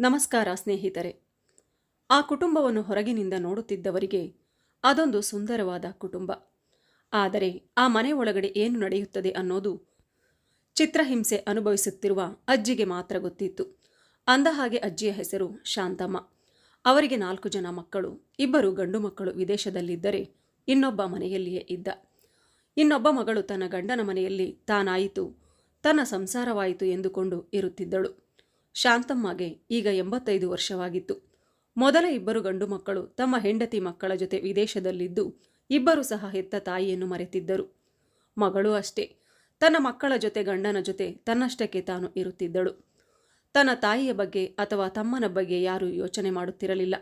ನಮಸ್ಕಾರ ಸ್ನೇಹಿತರೆ. ಆ ಕುಟುಂಬವನ್ನು ಹೊರಗಿನಿಂದ ನೋಡುತ್ತಿದ್ದವರಿಗೆ ಅದೊಂದು ಸುಂದರವಾದ ಕುಟುಂಬ. ಆದರೆ ಆ ಮನೆ ಒಳಗಡೆ ಏನು ನಡೆಯುತ್ತದೆ ಅನ್ನೋದು ಚಿತ್ರಹಿಂಸೆ ಅನುಭವಿಸುತ್ತಿರುವ ಅಜ್ಜಿಗೆ ಮಾತ್ರ ಗೊತ್ತಿತ್ತು. ಅಂದ ಹಾಗೆ ಅಜ್ಜಿಯ ಹೆಸರು ಶಾಂತಮ್ಮ. ಅವರಿಗೆ ನಾಲ್ಕು ಜನ ಮಕ್ಕಳು, ಇಬ್ಬರು ಗಂಡು ಮಕ್ಕಳು ವಿದೇಶದಲ್ಲಿದ್ದರೆ ಇನ್ನೊಬ್ಬ ಮನೆಯಲ್ಲಿಯೇ ಇದ್ದ. ಇನ್ನೊಬ್ಬ ಮಗಳು ತನ್ನ ಗಂಡನ ಮನೆಯಲ್ಲಿ ತಾನಾಯಿತು, ತನ್ನ ಸಂಸಾರವಾಯಿತು ಎಂದುಕೊಂಡು ಇರುತ್ತಿದ್ದಳು. ಶಾಂತಮ್ಮಗೆ ಈಗ ಎಂಬತ್ತೈದು ವರ್ಷವಾಗಿತ್ತು. ಮೊದಲ ಇಬ್ಬರು ಗಂಡು ಮಕ್ಕಳು ತಮ್ಮ ಹೆಂಡತಿ ಮಕ್ಕಳ ಜೊತೆ ವಿದೇಶದಲ್ಲಿದ್ದು ಇಬ್ಬರು ಸಹ ಹೆತ್ತ ತಾಯಿಯನ್ನು ಮರೆತಿದ್ದರು. ಮಗಳು ಅಷ್ಟೇ. ತನ್ನ ಮಕ್ಕಳ ಜೊತೆ ಗಂಡನ ಜೊತೆ ತನ್ನಷ್ಟಕ್ಕೆ ತಾನು ಇರುತ್ತಿದ್ದಳು. ತನ್ನ ತಾಯಿಯ ಬಗ್ಗೆ ಅಥವಾ ತಮ್ಮನ ಬಗ್ಗೆ ಯಾರೂ ಯೋಚನೆ ಮಾಡುತ್ತಿರಲಿಲ್ಲ.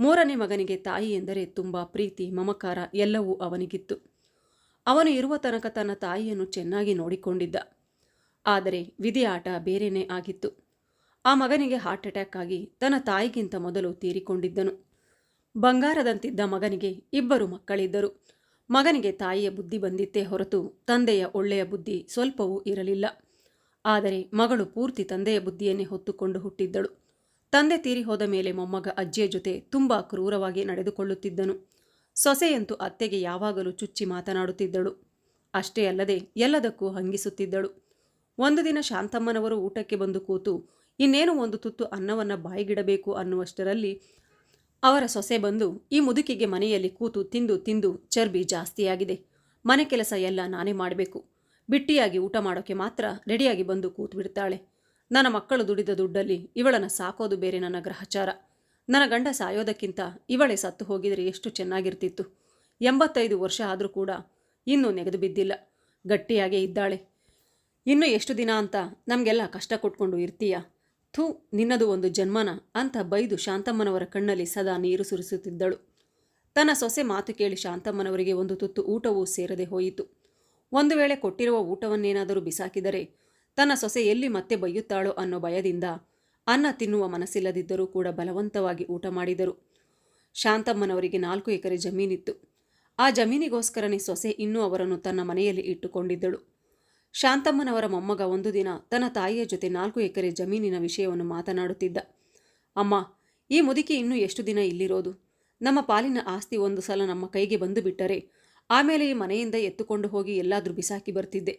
ಮೂರನೇ ಮಗನಿಗೆ ತಾಯಿ ಎಂದರೆ ತುಂಬ ಪ್ರೀತಿ, ಮಮಕಾರ ಎಲ್ಲವೂ ಅವನಿಗಿತ್ತು. ಅವನು ಇರುವ ತನಕ ತನ್ನ ತಾಯಿಯನ್ನು ಚೆನ್ನಾಗಿ ನೋಡಿಕೊಂಡಿದ್ದ. ಆದರೆ ವಿಧಿ ಆಟ ಬೇರೆಯೇ ಆಗಿತ್ತು. ಆ ಮಗನಿಗೆ ಹಾರ್ಟ್ ಅಟ್ಯಾಕ್ ಆಗಿ ತನ್ನ ತಾಯಿಗಿಂತ ಮೊದಲು ತೀರಿಕೊಂಡಿದ್ದನು. ಬಂಗಾರದಂತಿದ್ದ ಮಗನಿಗೆ ಇಬ್ಬರು ಮಕ್ಕಳಿದ್ದರು. ಮಗನಿಗೆ ತಾಯಿಯ ಬುದ್ಧಿ ಬಂದಿತ್ತೇ ಹೊರತು ತಂದೆಯ ಒಳ್ಳೆಯ ಬುದ್ಧಿ ಸ್ವಲ್ಪವೂ ಇರಲಿಲ್ಲ. ಆದರೆ ಮಗಳು ಪೂರ್ತಿ ತಂದೆಯ ಬುದ್ಧಿಯನ್ನೇ ಹೊತ್ತುಕೊಂಡು ಹುಟ್ಟಿದ್ದಳು. ತಂದೆ ತೀರಿ ಹೋದ ಮೇಲೆ ಮೊಮ್ಮಗ ಅಜ್ಜಿಯ ಜೊತೆ ತುಂಬ ಕ್ರೂರವಾಗಿ ನಡೆದುಕೊಳ್ಳುತ್ತಿದ್ದನು. ಸೊಸೆಯಂತೂ ಅತ್ತೆಗೆ ಯಾವಾಗಲೂ ಚುಚ್ಚಿ ಮಾತನಾಡುತ್ತಿದ್ದಳು. ಅಷ್ಟೇ ಅಲ್ಲದೆ ಎಲ್ಲದಕ್ಕೂ ಹಂಗಿಸುತ್ತಿದ್ದಳು. ಒಂದು ದಿನ ಶಾಂತಮ್ಮನವರು ಊಟಕ್ಕೆ ಬಂದು ಕೂತು ಇನ್ನೇನು ಒಂದು ತುತ್ತು ಅನ್ನವನ್ನು ಬಾಯಿಗಿಡಬೇಕು ಅನ್ನುವಷ್ಟರಲ್ಲಿ ಅವರ ಸೊಸೆ ಬಂದು ಈ ಮುದುಕಿಗೆ ಮನೆಯಲ್ಲಿ ಕೂತು ತಿಂದು ತಿಂದು ಚರ್ಬಿ ಜಾಸ್ತಿಯಾಗಿದೆ. ಮನೆ ಕೆಲಸ ಎಲ್ಲ ನಾನೇ ಮಾಡಬೇಕು. ಬಿಟ್ಟಿಯಾಗಿ ಊಟ ಮಾಡೋಕ್ಕೆ ಮಾತ್ರ ರೆಡಿಯಾಗಿ ಬಂದು ಕೂತು ಬಿಡ್ತಾಳೆ ನನ್ನ ಮಕ್ಕಳು ದುಡಿದ ದುಡ್ಡಲ್ಲಿ ಇವಳನ್ನು ಸಾಕೋದು ಬೇರೆ ನನ್ನ ಗ್ರಹಚಾರ. ನನ್ನ ಗಂಡ ಸಾಯೋದಕ್ಕಿಂತ ಇವಳೇ ಸತ್ತು ಹೋಗಿದರೆ ಎಷ್ಟು ಚೆನ್ನಾಗಿರ್ತಿತ್ತು. ಎಂಬತ್ತೈದು ವರ್ಷ ಆದರೂ ಕೂಡ ಇನ್ನೂ ನೆಗೆದು ಬಿದ್ದಿಲ್ಲ. ಗಟ್ಟಿಯಾಗೇ ಇದ್ದಾಳೆ. ಇನ್ನು ಎಷ್ಟು ದಿನ ಅಂತ ನಮಗೆಲ್ಲ ಕಷ್ಟ ಕೊಟ್ಕೊಂಡು ಇರ್ತೀಯ? ಥೂ, ನಿನ್ನದು ಒಂದು ಜನ್ಮನ ಅಂತ ಬೈದು ಶಾಂತಮ್ಮನವರ ಕಣ್ಣಲ್ಲಿ ಸದಾ ನೀರು ಸುರಿಸುತ್ತಿದ್ದಳು. ತನ್ನ ಸೊಸೆ ಮಾತು ಕೇಳಿ ಶಾಂತಮ್ಮನವರಿಗೆ ಒಂದು ತುತ್ತು ಊಟವೂ ಸೇರದೆ ಹೋಯಿತು. ಒಂದು ವೇಳೆ ಕೊಟ್ಟಿರುವ ಊಟವನ್ನೇನಾದರೂ ಬಿಸಾಕಿದರೆ ತನ್ನ ಸೊಸೆ ಎಲ್ಲಿ ಮತ್ತೆ ಬೈಯುತ್ತಾಳೋ ಅನ್ನೋ ಭಯದಿಂದ ಅನ್ನ ತಿನ್ನುವ ಮನಸ್ಸಿಲ್ಲದಿದ್ದರೂ ಕೂಡ ಬಲವಂತವಾಗಿ ಊಟ ಮಾಡಿದರು. ಶಾಂತಮ್ಮನವರಿಗೆ ನಾಲ್ಕು ಎಕರೆ ಜಮೀನಿತ್ತು. ಆ ಜಮೀನಿಗೋಸ್ಕರನೇ ಸೊಸೆ ಇನ್ನೂ ಅವರನ್ನು ತನ್ನ ಮನೆಯಲ್ಲಿ ಇಟ್ಟುಕೊಂಡಿದ್ದಳು. ಶಾಂತಮ್ಮನವರ ಮೊಮ್ಮಗ ಒಂದು ದಿನ ತನ್ನ ತಾಯಿಯ ಜೊತೆ ನಾಲ್ಕು ಎಕರೆ ಜಮೀನಿನ ವಿಷಯವನ್ನು ಮಾತನಾಡುತ್ತಿದ್ದ. ಅಮ್ಮ, ಈ ಮುದುಕಿ ಇನ್ನೂ ಎಷ್ಟು ದಿನ ಇಲ್ಲಿರೋದು? ನಮ್ಮ ಪಾಲಿನ ಆಸ್ತಿ ಒಂದು ಸಲ ನಮ್ಮ ಕೈಗೆ ಬಂದು ಬಿಟ್ಟರೆ ಆಮೇಲೆ ಈ ಮನೆಯಿಂದ ಎತ್ತುಕೊಂಡು ಹೋಗಿ ಎಲ್ಲಾದರೂ ಬಿಸಾಕಿ ಬರ್ತಿದ್ದೆ.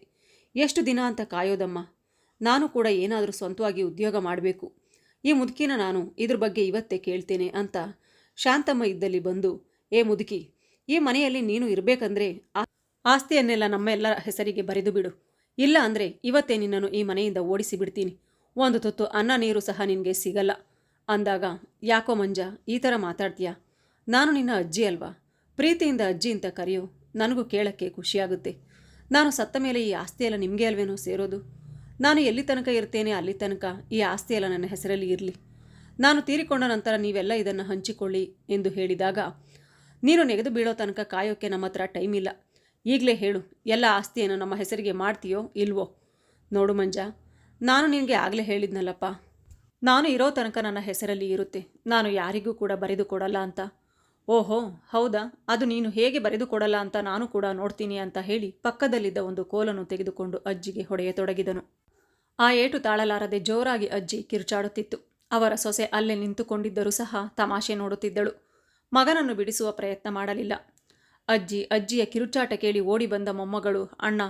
ಎಷ್ಟು ದಿನ ಅಂತ ಕಾಯೋದಮ್ಮ? ನಾನು ಕೂಡ ಏನಾದರೂ ಸ್ವಂತವಾಗಿ ಉದ್ಯೋಗ ಮಾಡಬೇಕು. ಈ ಮುದುಕಿನ ನಾನು ಇದ್ರ ಬಗ್ಗೆ ಇವತ್ತೇ ಕೇಳ್ತೇನೆ ಅಂತ ಶಾಂತಮ್ಮ ಇದ್ದಲ್ಲಿ ಬಂದು, ಏ ಮುದುಕಿ, ಈ ಮನೆಯಲ್ಲಿ ನೀನು ಇರಬೇಕಂದ್ರೆ ಆಸ್ತಿಯನ್ನೆಲ್ಲ ನಮ್ಮೆಲ್ಲರ ಹೆಸರಿಗೆ ಬರೆದು ಬಿಡು. ಇಲ್ಲ ಅಂದರೆ ಇವತ್ತೇ ನಿನ್ನನ್ನು ಈ ಮನೆಯಿಂದ ಓಡಿಸಿ ಬಿಡ್ತೀನಿ. ಒಂದು ತುತ್ತು ಅನ್ನ ನೀರು ಸಹ ನಿನಗೆ ಸಿಗಲ್ಲ. ಅಂದಾಗ, ಯಾಕೋ ಮಂಜ, ಈ ಥರ ಮಾತಾಡ್ತೀಯ? ನಾನು ನಿನ್ನ ಅಜ್ಜಿ ಅಲ್ವಾ? ಪ್ರೀತಿಯಿಂದ ಅಜ್ಜಿ ಅಂತ ಕರೆಯೋ ನನಗೂ ಕೇಳೋಕ್ಕೆ ಖುಷಿಯಾಗುತ್ತೆ. ನಾನು ಸತ್ತ ಮೇಲೆ ಈ ಆಸ್ತಿಯೆಲ್ಲ ನಿಮಗೆ ಅಲ್ವೇನೋ ಸೇರೋದು? ನಾನು ಎಲ್ಲಿ ತನಕ ಇರ್ತೇನೆ ಅಲ್ಲಿ ತನಕ ಈ ಆಸ್ತಿಯೆಲ್ಲ ನನ್ನ ಹೆಸರಲ್ಲಿ ಇರಲಿ. ನಾನು ತೀರಿಕೊಂಡ ನಂತರ ನೀವೆಲ್ಲ ಇದನ್ನು ಹಂಚಿಕೊಳ್ಳಿ ಎಂದು ಹೇಳಿದಾಗ, ನೀನು ನೆಗೆದು ಬೀಳೋ ತನಕ ಕಾಯೋಕ್ಕೆ ನಮ್ಮ ಹತ್ರ ಟೈಮ್ ಇಲ್ಲ. ಈಗಲೇ ಹೇಳು, ಎಲ್ಲ ಆಸ್ತಿಯನ್ನು ನಮ್ಮ ಹೆಸರಿಗೆ ಮಾಡ್ತೀಯೋ ಇಲ್ವೋ? ನೋಡು ಮಂಜ, ನಾನು ನಿನಗೆ ಆಗಲೇ ಹೇಳಿದ್ನಲ್ಲಪ್ಪ. ನಾನು ಇರೋ ತನಕ ನನ್ನ ಹೆಸರಲ್ಲಿ ಇರುತ್ತೆ, ನಾನು ಯಾರಿಗೂ ಕೂಡ ಬರೆದು ಕೊಡಲ್ಲ ಅಂತ. ಓಹೋ, ಹೌದಾ? ಅದು ನೀನು ಹೇಗೆ ಬರೆದು ಕೊಡಲ್ಲ ಅಂತ ನಾನು ಕೂಡ ನೋಡ್ತೀನಿ ಅಂತ ಹೇಳಿ ಪಕ್ಕದಲ್ಲಿದ್ದ ಒಂದು ಕೋಲನ್ನು ತೆಗೆದುಕೊಂಡು ಅಜ್ಜಿಗೆ ಹೊಡೆಯತೊಡಗಿದನು. ಆ ಏಟು ತಾಳಲಾರದೆ ಜೋರಾಗಿ ಅಜ್ಜಿ ಕಿರುಚಾಡುತ್ತಿತ್ತು. ಅವರ ಸೊಸೆ ಅಲ್ಲೇ ನಿಂತುಕೊಂಡಿದ್ದರೂ ಸಹ ತಮಾಷೆ ನೋಡುತ್ತಿದ್ದಳು. ಮಗನನ್ನು ಬಿಡಿಸುವ ಪ್ರಯತ್ನ ಮಾಡಲಿಲ್ಲ. ಅಜ್ಜಿ, ಅಜ್ಜಿಯ ಕಿರುಚಾಟ ಕೇಳಿ ಓಡಿ ಬಂದ ಮೊಮ್ಮಗಳು, ಅಣ್ಣ,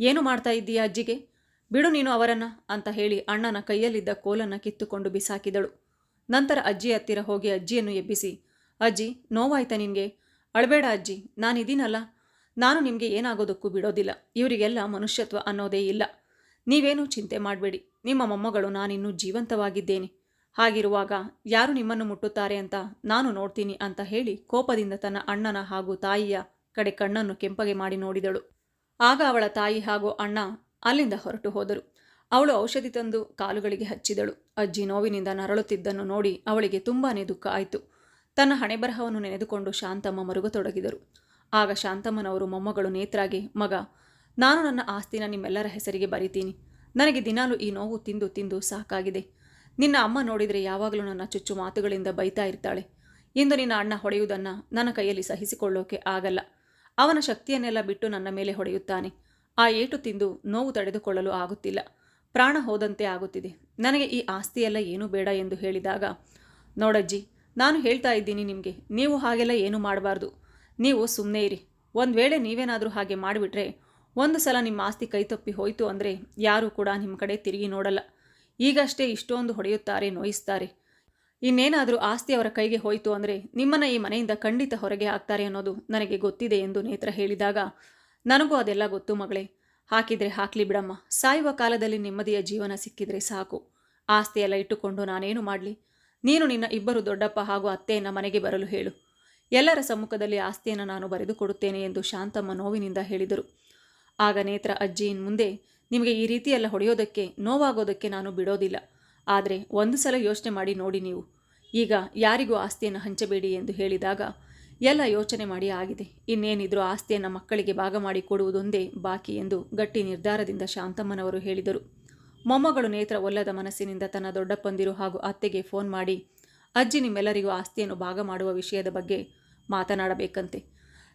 ಏನು ಮಾಡ್ತಾ ಇದ್ದೀಯ ಅಜ್ಜಿಗೆ? ಬಿಡು ನೀನು ಅವರನ್ನ ಅಂತ ಹೇಳಿ ಅಣ್ಣನ ಕೈಯಲ್ಲಿದ್ದ ಕೋಲನ್ನು ಕಿತ್ತುಕೊಂಡು ಬಿಸಾಕಿದಳು. ನಂತರ ಅಜ್ಜಿ ಹತ್ತಿರ ಹೋಗಿ ಅಜ್ಜಿಯನ್ನು ಎಬ್ಬಿಸಿ, ಅಜ್ಜಿ, ನೋವಾಯ್ತಾ ನಿನಗೆ? ಅಳಬೇಡ ಅಜ್ಜಿ ನಾನಿದ್ದೀನಲ್ಲ ನಾನು ನಿಮಗೆ ಏನಾಗೋದಕ್ಕೂ ಬಿಡೋದಿಲ್ಲ. ಇವರಿಗೆಲ್ಲ ಮನುಷ್ಯತ್ವ ಅನ್ನೋದೇ ಇಲ್ಲ. ನೀವೇನು ಚಿಂತೆ ಮಾಡಬೇಡಿ. ನಿಮ್ಮ ಮೊಮ್ಮಗಳು ನಾನಿನ್ನೂ ಜೀವಂತವಾಗಿದ್ದೇನೆ. ಹಾಗಿರುವಾಗ ಯಾರು ನಿಮ್ಮನ್ನು ಮುಟ್ಟುತ್ತಾರೆ ಅಂತ ನಾನು ನೋಡ್ತೀನಿ ಅಂತ ಹೇಳಿ ಕೋಪದಿಂದ ತನ್ನ ಅಣ್ಣನ ಹಾಗೂ ತಾಯಿಯ ಕಡೆ ಕಣ್ಣನ್ನು ಕೆಂಪಗೆ ಮಾಡಿ ನೋಡಿದಳು. ಆಗ ಅವಳ ತಾಯಿ ಹಾಗೂ ಅಣ್ಣ ಅಲ್ಲಿಂದ ಹೊರಟು ಹೋದರು. ಅವಳು ಔಷಧಿ ತಂದು ಕಾಲುಗಳಿಗೆ ಹಚ್ಚಿದಳು. ಅಜ್ಜಿ ನೋವಿನಿಂದ ನರಳುತ್ತಿದ್ದನ್ನು ನೋಡಿ ಅವಳಿಗೆ ತುಂಬಾನೇ ದುಃಖ ಆಯಿತು. ತನ್ನ ಹಣೆಬರಹವನ್ನು ನೆನೆದುಕೊಂಡು ಶಾಂತಮ್ಮ ಮರುಗತೊಡಗಿದರು. ಆಗ ಶಾಂತಮ್ಮನವರು ಮೊಮ್ಮಗಳು ನೇತ್ರಾಗೆ, ಮಗ, ನಾನು ನನ್ನ ಆಸ್ತಿನ ನಿಮ್ಮೆಲ್ಲರ ಹೆಸರಿಗೆ ಬರಿತೀನಿ. ನನಗೆ ದಿನಾಲು ಈ ನೋವು ತಿಂದು ತಿಂದು ಸಾಕಾಗಿದೆ. ನಿನ್ನ ಅಮ್ಮ ನೋಡಿದರೆ ಯಾವಾಗಲೂ ನನ್ನ ಚುಚ್ಚು ಮಾತುಗಳಿಂದ ಬೈತಾ ಇರ್ತಾಳೆ. ಇಂದು ನಿನ್ನ ಅಣ್ಣ ಹೊಡೆಯುವುದನ್ನು ನನ್ನ ಕೈಯಲ್ಲಿ ಸಹಿಸಿಕೊಳ್ಳೋಕೆ ಆಗಲ್ಲ. ಅವನ ಶಕ್ತಿಯನ್ನೆಲ್ಲ ಬಿಟ್ಟು ನನ್ನ ಮೇಲೆ ಹೊಡೆಯುತ್ತಾನೆ. ಆ ಏಟು ತಿಂದು ನೋವು ತಡೆದುಕೊಳ್ಳಲು ಆಗುತ್ತಿಲ್ಲ. ಪ್ರಾಣ ಹೋದಂತೆ ಆಗುತ್ತಿದೆ. ನನಗೆ ಈ ಆಸ್ತಿಯೆಲ್ಲ ಏನೂ ಬೇಡ ಎಂದು ಹೇಳಿದಾಗ, ನೋಡಜ್ಜಿ, ನಾನು ಹೇಳ್ತಾ ಇದ್ದೀನಿ ನಿಮಗೆ, ನೀವು ಹಾಗೆಲ್ಲ ಏನೂ ಮಾಡಬಾರ್ದು. ನೀವು ಸುಮ್ಮನೆ ಇರಿ. ಒಂದು ವೇಳೆ ನೀವೇನಾದರೂ ಹಾಗೆ ಮಾಡಿಬಿಟ್ರೆ, ಒಂದು ಸಲ ನಿಮ್ಮ ಆಸ್ತಿ ಕೈತಪ್ಪಿ ಹೋಯಿತು ಅಂದರೆ ಯಾರೂ ಕೂಡ ನಿಮ್ಮ ಕಡೆ ತಿರುಗಿ ನೋಡಲ್ಲ. ಈಗಷ್ಟೇ ಇಷ್ಟೊಂದು ಹೊಡೆಯುತ್ತಾರೆ, ನೋಯಿಸ್ತಾರೆ. ಇನ್ನೇನಾದರೂ ಆಸ್ತಿ ಅವರ ಕೈಗೆ ಹೋಯಿತು ಅಂದರೆ ನಿಮ್ಮನ್ನು ಈ ಮನೆಯಿಂದ ಖಂಡಿತ ಹೊರಗೆ ಹಾಕ್ತಾರೆ ಅನ್ನೋದು ನನಗೆ ಗೊತ್ತಿದೆ ಎಂದು ನೇತ್ರ ಹೇಳಿದಾಗ, ನನಗೂ ಅದೆಲ್ಲ ಗೊತ್ತು ಮಗಳೇ. ಹಾಕಿದರೆ ಹಾಕ್ಲಿ ಬಿಡಮ್ಮ. ಸಾಯುವ ಕಾಲದಲ್ಲಿ ನೆಮ್ಮದಿಯ ಜೀವನ ಸಿಕ್ಕಿದ್ರೆ ಸಾಕು. ಆಸ್ತಿಯೆಲ್ಲ ಇಟ್ಟುಕೊಂಡು ನಾನೇನು ಮಾಡಲಿ? ನೀನು ನಿನ್ನ ಇಬ್ಬರು ದೊಡ್ಡಪ್ಪ ಹಾಗೂ ಅತ್ತೆಯನ್ನು ಮನೆಗೆ ಬರಲು ಹೇಳು. ಎಲ್ಲರ ಸಮ್ಮುಖದಲ್ಲಿ ಆಸ್ತಿಯನ್ನು ನಾನು ಬರೆದು ಕೊಡುತ್ತೇನೆ ಎಂದು ಶಾಂತಮ್ಮ ನೋವಿನಿಂದ ಹೇಳಿದರು. ಆಗ ನೇತ್ರ ಅಜ್ಜಿ ಮುಂದೆ ನಿಮಗೆ ಈ ರೀತಿಯೆಲ್ಲ ಹೊಡೆಯೋದಕ್ಕೆ, ನೋವಾಗೋದಕ್ಕೆ ನಾನು ಬಿಡೋದಿಲ್ಲ. ಆದರೆ ಒಂದು ಸಲ ಯೋಚನೆ ಮಾಡಿ ನೋಡಿ ನೀವು. ಈಗ ಯಾರಿಗೂ ಆಸ್ತಿಯನ್ನು ಹಂಚಬೇಡಿ ಎಂದು ಹೇಳಿದಾಗ ಎಲ್ಲ ಯೋಚನೆ ಮಾಡಿ ಆಗಿದೆ. ಇನ್ನೇನಿದ್ರೂ ಆಸ್ತಿಯನ್ನು ಮಕ್ಕಳಿಗೆ ಭಾಗ ಮಾಡಿ ಕೊಡುವುದೊಂದೇ ಬಾಕಿ ಎಂದು ಗಟ್ಟಿ ನಿರ್ಧಾರದಿಂದ ಶಾಂತಮ್ಮನವರು ಹೇಳಿದರು. ಮೊಮ್ಮಗಳು ನೇತ್ರ ಒಲ್ಲದ ಮನಸ್ಸಿನಿಂದ ತನ್ನ ದೊಡ್ಡಪ್ಪಂದಿರು ಹಾಗೂ ಅತ್ತೆಗೆ ಫೋನ್ ಮಾಡಿ, ಅಜ್ಜಿ, ನಿಮ್ಮೆಲ್ಲರಿಗೂ ಆಸ್ತಿಯನ್ನು ಭಾಗ ಮಾಡುವ ವಿಷಯದ ಬಗ್ಗೆ ಮಾತನಾಡಬೇಕಂತೆ.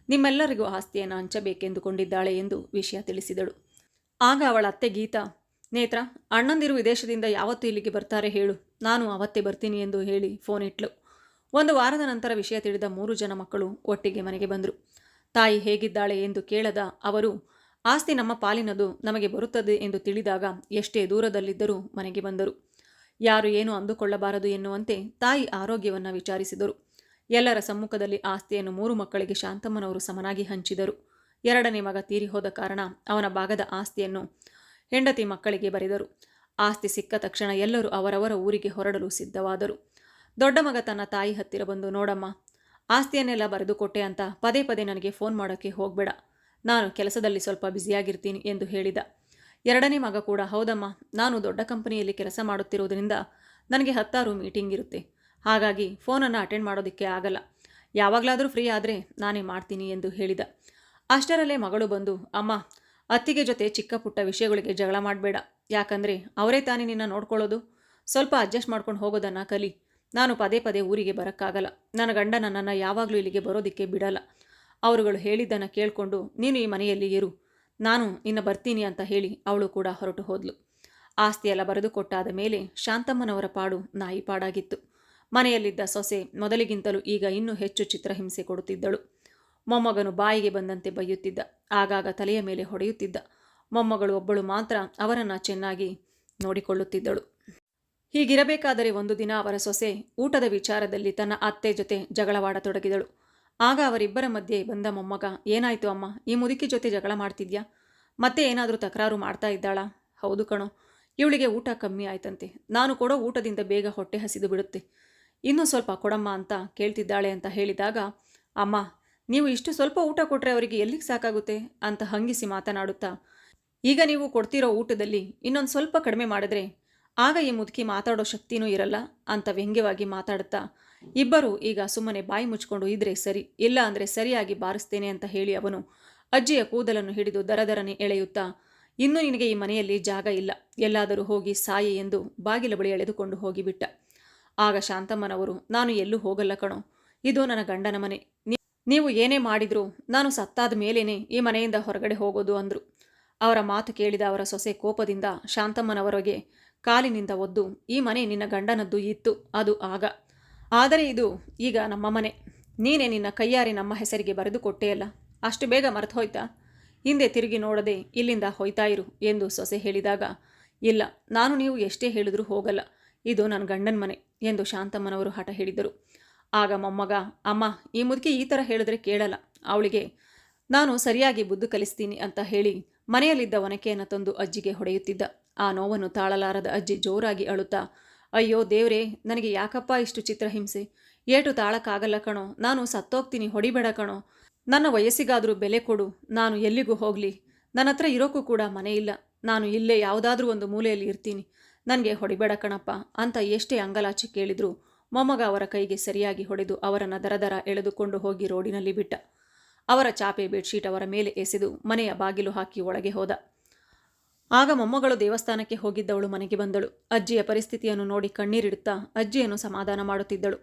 ನಿಮ್ಮೆಲ್ಲರಿಗೂ ಆಸ್ತಿಯನ್ನು ಹಂಚಬೇಕೆಂದುಕೊಂಡಿದ್ದಾಳೆ ಎಂದು ವಿಷಯ ತಿಳಿಸಿದಳು. ಆಗ ಅವಳ ಅತ್ತೆ ಗೀತಾ, ನೇತ್ರ, ಅಣ್ಣಂದಿರು ವಿದೇಶದಿಂದ ಯಾವತ್ತು ಇಲ್ಲಿಗೆ ಬರ್ತಾರೆ ಹೇಳು. ನಾನು ಅವತ್ತೇ ಬರ್ತೀನಿ ಎಂದು ಹೇಳಿ ಫೋನ್ ಇಟ್ಲು. ಒಂದು ವಾರದ ನಂತರ ವಿಷಯ ತಿಳಿದ ಮೂರು ಜನ ಮಕ್ಕಳು ಒಟ್ಟಿಗೆ ಮನೆಗೆ ಬಂದರು. ತಾಯಿ ಹೇಗಿದ್ದಾಳೆ ಎಂದು ಕೇಳದ ಅವರು, ಆಸ್ತಿ ನಮ್ಮ ಪಾಲಿನದು, ನಮಗೆ ಬರುತ್ತದೆ ಎಂದು ತಿಳಿದಾಗ ಎಷ್ಟೇ ದೂರದಲ್ಲಿದ್ದರೂ ಮನೆಗೆ ಬಂದರು. ಯಾರು ಏನು ಅಂದುಕೊಳ್ಳಬಾರದು ಎನ್ನುವಂತೆ ತಾಯಿ ಆರೋಗ್ಯವನ್ನು ವಿಚಾರಿಸಿದರು. ಎಲ್ಲರ ಸಮ್ಮುಖದಲ್ಲಿ ಆಸ್ತಿಯನ್ನು ಮೂರು ಮಕ್ಕಳಿಗೆ ಶಾಂತಮ್ಮನವರು ಸಮನಾಗಿ ಹಂಚಿದರು. ಎರಡನೇ ಮಗ ತೀರಿ ಹೋದ ಕಾರಣ ಅವನ ಭಾಗದ ಆಸ್ತಿಯನ್ನು ಹೆಂಡತಿ ಮಕ್ಕಳಿಗೆ ಬರೆದರು. ಆಸ್ತಿ ಸಿಕ್ಕ ತಕ್ಷಣ ಎಲ್ಲರೂ ಅವರವರ ಊರಿಗೆ ಹೊರಡಲು ಸಿದ್ಧವಾದರು. ದೊಡ್ಡ ಮಗ ತನ್ನ ತಾಯಿ ಹತ್ತಿರ ಬಂದು, ನೋಡಮ್ಮ, ಆಸ್ತಿಯನ್ನೆಲ್ಲ ಬರೆದುಕೊಟ್ಟೆ ಅಂತ ಪದೇ ಪದೇ ನನಗೆ ಫೋನ್ ಮಾಡೋಕ್ಕೆ ಹೋಗಬೇಡ. ನಾನು ಕೆಲಸದಲ್ಲಿ ಸ್ವಲ್ಪ ಬ್ಯುಸಿಯಾಗಿರ್ತೀನಿ ಎಂದು ಹೇಳಿದ. ಎರಡನೇ ಮಗ ಕೂಡ, ಹೌದಮ್ಮ, ನಾನು ದೊಡ್ಡ ಕಂಪನಿಯಲ್ಲಿ ಕೆಲಸ ಮಾಡುತ್ತಿರುವುದರಿಂದ ನನಗೆ ಹತ್ತಾರು ಮೀಟಿಂಗ್ ಇರುತ್ತೆ. ಹಾಗಾಗಿ ಫೋನನ್ನು ಅಟೆಂಡ್ ಮಾಡೋದಕ್ಕೆ ಆಗಲ್ಲ. ಯಾವಾಗಲಾದರೂ ಫ್ರೀ ಆದರೆ ನಾನೇ ಮಾಡ್ತೀನಿ ಎಂದು ಹೇಳಿದ. ಅಷ್ಟರಲ್ಲೇ ಮಗಳು ಬಂದು, ಅಮ್ಮ, ಅತ್ತಿಗೆ ಜೊತೆ ಚಿಕ್ಕ ಪುಟ್ಟ ವಿಷಯಗಳಿಗೆ ಜಗಳ ಮಾಡಬೇಡ. ಯಾಕಂದರೆ ಅವರೇ ತಾನೇ ನಿನ್ನ ನೋಡ್ಕೊಳ್ಳೋದು. ಸ್ವಲ್ಪ ಅಡ್ಜಸ್ಟ್ ಮಾಡ್ಕೊಂಡು ಹೋಗೋದನ್ನು ಕಲಿ. ನಾನು ಪದೇ ಪದೇ ಊರಿಗೆ ಬರೋಕ್ಕಾಗಲ್ಲ. ನನ್ನ ಗಂಡ ನನ್ನನ್ನು ಯಾವಾಗಲೂ ಇಲ್ಲಿಗೆ ಬರೋದಕ್ಕೆ ಬಿಡಲ್ಲ. ಅವರುಗಳು ಹೇಳಿದ್ದನ್ನು ಕೇಳಿಕೊಂಡು, ನೀನು ಈ ಮನೆಯಲ್ಲಿ ಇರು. ನಾನು ಇನ್ನು ಬರ್ತೀನಿ ಅಂತ ಹೇಳಿ ಅವಳು ಕೂಡ ಹೊರಟು ಹೋದ್ಲು. ಆಸ್ತಿಯೆಲ್ಲ ಬರೆದುಕೊಟ್ಟಾದ ಮೇಲೆ ಶಾಂತಮ್ಮನವರ ಪಾಡು ನಾಯಿ ಪಾಡಾಗಿತ್ತು. ಮನೆಯಲ್ಲಿದ್ದ ಸೊಸೆ ಮೊದಲಿಗಿಂತಲೂ ಈಗ ಇನ್ನೂ ಹೆಚ್ಚು ಚಿತ್ರಹಿಂಸೆ ಕೊಡುತ್ತಿದ್ದಳು. ಮೊಮ್ಮಗನು ಬಾಯಿಗೆ ಬಂದಂತೆ ಬೈಯುತ್ತಿದ್ದ. ಆಗಾಗ ತಲೆಯ ಮೇಲೆ ಹೊಡೆಯುತ್ತಿದ್ದ. ಮೊಮ್ಮಗಳು ಒಬ್ಬಳು ಮಾತ್ರ ಅವರನ್ನು ಚೆನ್ನಾಗಿ ನೋಡಿಕೊಳ್ಳುತ್ತಿದ್ದಳು. ಹೀಗಿರಬೇಕಾದರೆ ಒಂದು ದಿನ ಅವರ ಸೊಸೆ ಊಟದ ವಿಚಾರದಲ್ಲಿ ತನ್ನ ಅತ್ತೆ ಜೊತೆ ಜಗಳವಾಡತೊಡಗಿದಳು. ಆಗ ಅವರಿಬ್ಬರ ಮಧ್ಯೆ ಬಂದ ಮೊಮ್ಮಗ, ಏನಾಯಿತು ಅಮ್ಮ? ಈ ಮುದುಕಿ ಜೊತೆ ಜಗಳ ಮಾಡ್ತಿದ್ಯಾ? ಮತ್ತೆ ಏನಾದರೂ ತಕರಾರು ಮಾಡ್ತಾ ಇದ್ದಾಳಾ? ಹೌದು ಕಣೋ, ಇವಳಿಗೆ ಊಟ ಕಮ್ಮಿ ಆಯ್ತಂತೆ. ನಾನು ಕೊಡೋ ಊಟದಿಂದ ಬೇಗ ಹೊಟ್ಟೆ ಹಸಿದು ಬಿಡುತ್ತೆ. ಇನ್ನೂ ಸ್ವಲ್ಪ ಕೊಡಮ್ಮ ಅಂತ ಕೇಳ್ತಿದ್ದಾಳೆ ಅಂತ ಹೇಳಿದಾಗ, ಅಮ್ಮ ನೀವು ಇಷ್ಟು ಸ್ವಲ್ಪ ಊಟ ಕೊಟ್ಟರೆ ಅವರಿಗೆ ಎಲ್ಲಿಗೆ ಸಾಕಾಗುತ್ತೆ? ಅಂತ ಹಂಗಿಸಿ ಮಾತನಾಡುತ್ತಾ, ಈಗ ನೀವು ಕೊಡ್ತಿರೋ ಊಟದಲ್ಲಿ ಇನ್ನೊಂದು ಸ್ವಲ್ಪ ಕಡಿಮೆ ಮಾಡಿದ್ರೆ ಆಗ ಈ ಮುದುಕಿ ಮಾತಾಡೋ ಶಕ್ತಿನೂ ಇರಲ್ಲ ಅಂತ ವ್ಯಂಗ್ಯವಾಗಿ ಮಾತಾಡುತ್ತಾ, ಇಬ್ಬರು ಈಗ ಸುಮ್ಮನೆ ಬಾಯಿ ಮುಚ್ಕೊಂಡು ಇದ್ರೆ ಸರಿ, ಇಲ್ಲ ಅಂದರೆ ಸರಿಯಾಗಿ ಬಾರಿಸ್ತೇನೆ ಅಂತ ಹೇಳಿ ಅವನು ಅಜ್ಜಿಯ ಕೂದಲನ್ನು ಹಿಡಿದು ದರದರನೆ ಎಳೆಯುತ್ತಾ, ಇನ್ನೂ ನಿನಗೆ ಈ ಮನೆಯಲ್ಲಿ ಜಾಗ ಇಲ್ಲ, ಎಲ್ಲಾದರೂ ಹೋಗಿ ಸಾಯಿ ಎಂದು ಬಾಗಿಲ ಬಳಿ ಎಳೆದುಕೊಂಡು ಹೋಗಿಬಿಟ್ಟ. ಆಗ ಶಾಂತಮ್ಮನವರು, ನಾನು ಎಲ್ಲೂ ಹೋಗಲ್ಲ ಕಣೋ, ಇದು ನನ್ನ ಗಂಡನ ಮನೆ ನೀವು ಏನೇ ಮಾಡಿದರೂ ನಾನು ಸತ್ತಾದ ಮೇಲೇನೆ ಈ ಮನೆಯಿಂದ ಹೊರಗಡೆ ಹೋಗೋದು ಅಂದರು. ಅವರ ಮಾತು ಕೇಳಿದ ಅವರ ಸೊಸೆ ಕೋಪದಿಂದ ಶಾಂತಮ್ಮನವರಿಗೆ ಕಾಲಿನಿಂದ ಒದ್ದು, ಈ ಮನೆ ನಿನ್ನ ಗಂಡನದ್ದು ಇತ್ತು, ಅದು ಆಗ. ಆದರೆ ಇದು ಈಗ ನಮ್ಮ ಮನೆ. ನೀನೇ ನಿನ್ನ ಕೈಯಾರಿ ನಮ್ಮ ಹೆಸರಿಗೆ ಬರೆದು ಕೊಟ್ಟೆಯಲ್ಲ ಅಷ್ಟು ಬೇಗ ಮರೆತು ಹೋಯ್ತಾ? ಹಿಂದೆ ತಿರುಗಿ ನೋಡದೆ ಇಲ್ಲಿಂದ ಹೋಯ್ತಾ ಇರು ಎಂದು ಸೊಸೆ ಹೇಳಿದಾಗ, ಇಲ್ಲ, ನಾನು ನೀವು ಎಷ್ಟೇ ಹೇಳಿದರೂ ಹೋಗಲ್ಲ. ಇದು ನನ್ನ ಗಂಡನ ಮನೆ ಎಂದು ಶಾಂತಮ್ಮನವರು ಹಠ ಹೇಳಿದರು. ಆಗ ಮೊಮ್ಮಗ, ಅಮ್ಮ, ಈ ಮುದುಕಿ ಈ ಥರ ಹೇಳಿದ್ರೆ ಕೇಳಲ್ಲ. ಅವಳಿಗೆ, ನಾನು ಸರಿಯಾಗಿ ಬುದ್ಧು ಕಲಿಸ್ತೀನಿ ಅಂತ ಹೇಳಿ ಮನೆಯಲ್ಲಿದ್ದ ಒನಕೆಯನ್ನು ತಂದು ಅಜ್ಜಿಗೆ ಹೊಡೆಯುತ್ತಿದ್ದ. ಆ ನೋವನ್ನು ತಾಳಲಾರದ ಅಜ್ಜಿ ಜೋರಾಗಿ ಅಳುತ್ತಾ, ಅಯ್ಯೋ ದೇವ್ರೇ, ನನಗೆ ಯಾಕಪ್ಪ ಇಷ್ಟು ಚಿತ್ರಹಿಂಸೆ ಏಟು ತಾಳಕ್ಕಾಗಲ್ಲ ಕಣೋ. ನಾನು ಸತ್ತೋಗ್ತೀನಿ, ಹೊಡಿಬೇಡ ಕಣೋ. ನನ್ನ ವಯಸ್ಸಿಗಾದರೂ ಬೆಲೆ ಕೊಡು. ನಾನು ಎಲ್ಲಿಗೂ ಹೋಗಲಿ. ನನ್ನ ಹತ್ರ ಇರೋಕ್ಕೂ ಕೂಡ ಮನೆ ಇಲ್ಲ. ನಾನು ಇಲ್ಲೇ ಯಾವುದಾದ್ರೂ ಒಂದು ಮೂಲೆಯಲ್ಲಿ ಇರ್ತೀನಿ. ನನಗೆ ಹೊಡಿಬೇಡ ಕಣಪ್ಪ ಅಂತ ಎಷ್ಟೇ ಅಂಗಲಾಚಿ ಕೇಳಿದ್ರು ಮೊಮ್ಮಗ ಅವರ ಕೈಗೆ ಸರಿಯಾಗಿ ಹೊಡೆದು ಅವರನ್ನು ದರದರ ಎಳೆದುಕೊಂಡು ಹೋಗಿ ರೋಡಿನಲ್ಲಿ ಬಿಟ್ಟ. ಅವರ ಚಾಪೆ ಬೆಡ್ಶೀಟ್ ಅವರ ಮೇಲೆ ಎಸೆದು ಮನೆಯ ಬಾಗಿಲು ಹಾಕಿ ಒಳಗೆ ಹೋದ. ಆಗ ಮೊಮ್ಮಗಳು ದೇವಸ್ಥಾನಕ್ಕೆ ಹೋಗಿದ್ದವಳು ಮನೆಗೆ ಬಂದಳು. ಅಜ್ಜಿಯ ಪರಿಸ್ಥಿತಿಯನ್ನು ನೋಡಿ ಕಣ್ಣೀರಿಡುತ್ತಾ ಅಜ್ಜಿಯನ್ನು ಸಮಾಧಾನ ಮಾಡುತ್ತಿದ್ದಳು.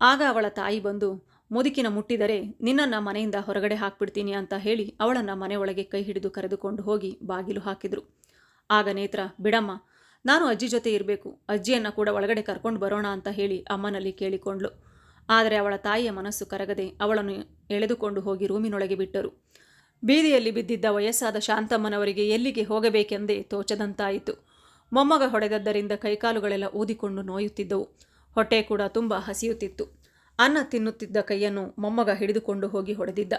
ಆಗ ಅವಳ ತಾಯಿ ಬಂದು, ಮುದುಕಿನ ಮುಟ್ಟಿದರೆ ನಿನ್ನನ್ನು ಮನೆಯಿಂದ ಹೊರಗಡೆ ಹಾಕ್ಬಿಡ್ತೀನಿ ಅಂತ ಹೇಳಿ ಅವಳನ್ನು ಮನೆಯೊಳಗೆ ಕೈ ಹಿಡಿದು ಕರೆದುಕೊಂಡು ಹೋಗಿ ಬಾಗಿಲು ಹಾಕಿದರು. ಆಗ ನೇತ್ರ, ಬಿಡಮ್ಮ ನಾನು ಅಜ್ಜಿ ಜೊತೆ ಇರಬೇಕು. ಅಜ್ಜಿಯನ್ನು ಕೂಡ ಒಳಗಡೆ ಕರ್ಕೊಂಡು ಬರೋಣ ಅಂತ ಹೇಳಿ ಅಮ್ಮನಲ್ಲಿ ಕೇಳಿಕೊಂಡ್ಳು. ಆದರೆ ಅವಳ ತಾಯಿಯ ಮನಸ್ಸು ಕರಗದೆ ಅವಳನ್ನು ಎಳೆದುಕೊಂಡು ಹೋಗಿ ರೂಮಿನೊಳಗೆ ಬಿಟ್ಟರು. ಬೀದಿಯಲ್ಲಿ ಬಿದ್ದಿದ್ದ ವಯಸ್ಸಾದ ಶಾಂತಮ್ಮನವರಿಗೆ ಎಲ್ಲಿಗೆ ಹೋಗಬೇಕೆಂದೇ ತೋಚದಂತಾಯಿತು. ಮೊಮ್ಮಗ ಹೊಡೆದದ್ದರಿಂದ ಕೈಕಾಲುಗಳೆಲ್ಲ ಊದಿಕೊಂಡು ನೋಯುತ್ತಿದ್ದವು. ಹೊಟ್ಟೆ ಕೂಡ ತುಂಬ ಹಸಿಯುತ್ತಿತ್ತು. ಅನ್ನ ತಿನ್ನುತ್ತಿದ್ದ ಕೈಯನ್ನು ಮೊಮ್ಮಗ ಹಿಡಿದುಕೊಂಡು ಹೋಗಿ ಹೊಡೆದಿದ್ದ.